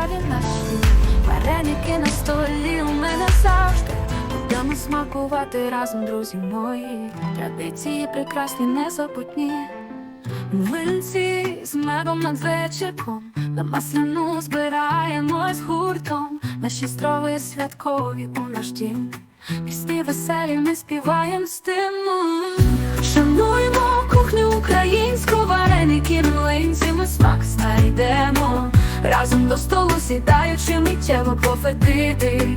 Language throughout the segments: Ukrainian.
страві наші, вареники на столі у мене завжди. Будемо смакувати разом, друзі мої. Традиції прекрасні, незабутні. Млинці з медом над вечірком, на масляну збираємось гуртом. Наші строви святкові у наш дім. Пісні веселі ми співаємо з тим. Шануємо кухню українську, вареники, млинці, ми смак знайдемо. Разом до столу сідаючи миттєво пофетити.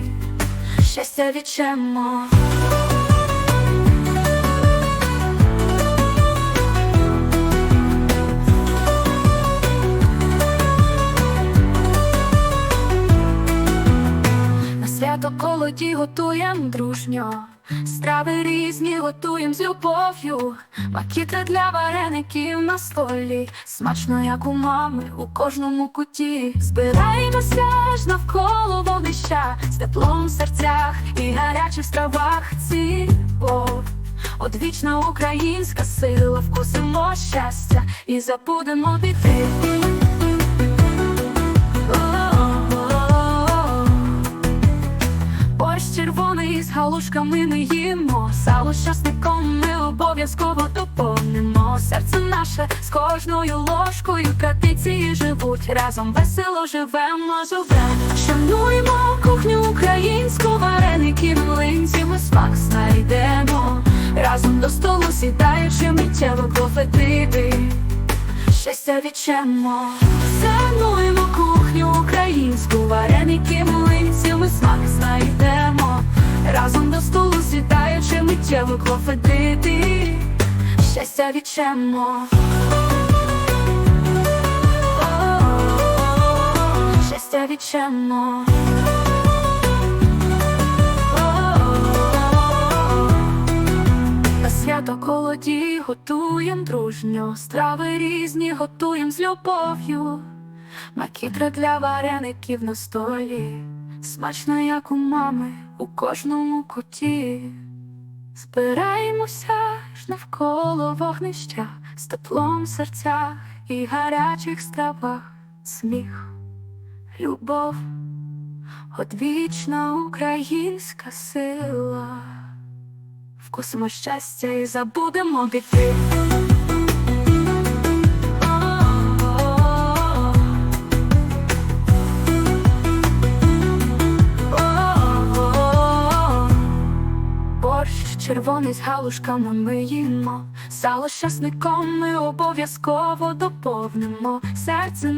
Щастя відчемо. На свято колоді готуєм дружньо, страви різні готуєм з любов'ю, макітри для вареників на столі, смачно, як у мами, у кожному куті. Збираємося ж навколо вогнища, з теплом в серцях і гарячих стравах Бо Одвічна українська сила, вкусимо щастя і забудемо біди. Галушками ми їмо, сало з часником ми обов'язково доповнимо. Серце наше з кожною ложкою традиції живуть. Разом весело живемо, живем. Шануємо кухню українську, вареники, млинці, ми смак знайдемо. Разом до столу сідаючи миттєво профетиви щастя відчемо. Шануємо кухню українську, вареники, млинці, ми смак знайдемо. Разом до столу сідаючи миттєво клофедити, щастя відчемо. О, Щастя відчемо. Свято колоді готуєм дружньо, страви різні готуєм з любов'ю, макітри для вареників на столі, смачно, як у мами, у кожному куті. Збираємося ж навколо вогнища з теплом в серцях і гарячих стравах, сміх, любов, одвічна українська сила. Вкусимо щастя і забудемо біди. Червоний з галушками ми їмо, сало з часником ми обов'язково доповнимо серце на.